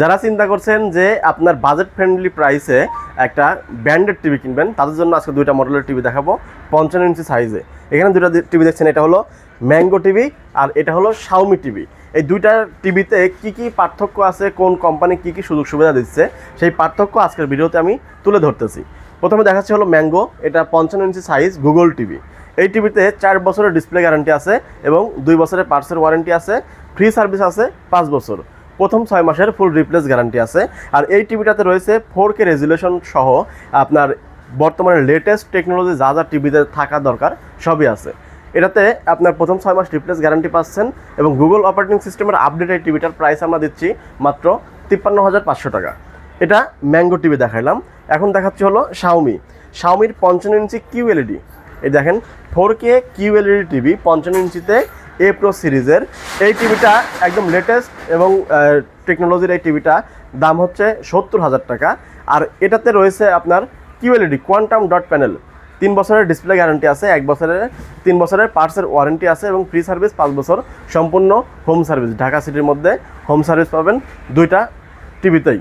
যারা চিন্তা করছেন যে আপনার বাজেট ফ্রেন্ডলি প্রাইসে একটা ব্র্যান্ডেড টিভি কিনবেন, তাদের জন্য আজকে দুইটা মডেলের টিভি দেখাবো, পঞ্চান্ন ইঞ্চি সাইজে এখানে দুইটা টিভি দেখছেন, এটা হলো ম্যাঙ্গো টিভি আর এটা হলো শাওমি টিভি এই দুইটা টিভিতে কি কি পার্থক্য আছে, কোন কোম্পানি কি কি সুযোগ সুবিধা দিচ্ছে, সেই পার্থক্য আজকের ভিডিওতে আমি তুলে ধরতেছি। প্রথমে দেখাচ্ছি হলো ম্যাঙ্গো এটা পঞ্চান্ন ইঞ্চি সাইজ গুগল টিভি এই টিভিতে চার বছরের ডিসপ্লে গ্যারান্টি আছে এবং দুই বছরের পার্সের ওয়ারেন্টি আছে ফ্রি সার্ভিস আছে পাঁচ বছর। প্রথম ছয় মাসের ফুল রিপ্লেস গ্যারান্টি আছে। আর এই টিভিটাতে রয়েছে ফোর কে রেজুলেশন সহ আপনার বর্তমানে লেটেস্ট টেকনোলজি যা যা টিভিতে থাকা দরকার সবই আছে। এটাতে আপনার প্রথম ছয় মাস রিপ্লেস গ্যারান্টি পাচ্ছেন এবং গুগল অপারেটিং সিস্টেমের আপডেট এই টিভিটার প্রাইস আমরা দিচ্ছি মাত্র তিপ্পান্ন হাজার পাঁচশো টাকা। এটা ম্যাঙ্গো টিভি দেখাইলাম। এখন দেখাচ্ছি হলো শাওমি শাওমির পঞ্চান্ন ইঞ্চি কিউ এলইডি এই দেখেন four K Q LED TV পঞ্চান্ন ইঞ্চিতে এ প্রো সিরিজের। এই টিভিটা একদম লেটেস্ট এবং টেকনোলজির এই টিভিটা দাম হচ্ছে সত্তর হাজার টাকা। আর এটাতে রয়েছে আপনার কিউএলইডি কোয়ান্টাম ডট প্যানেল তিন বছরের ডিসপ্লে গ্যারান্টি আছে, এক বছরের, তিন বছরের পার্টসের ওয়ারেন্টি আছে এবং ফ্রি সার্ভিস পাঁচ বছর সম্পূর্ণ হোম সার্ভিস ঢাকা সিটির মধ্যে হোম সার্ভিস পাবেন দুইটা টিভিতেই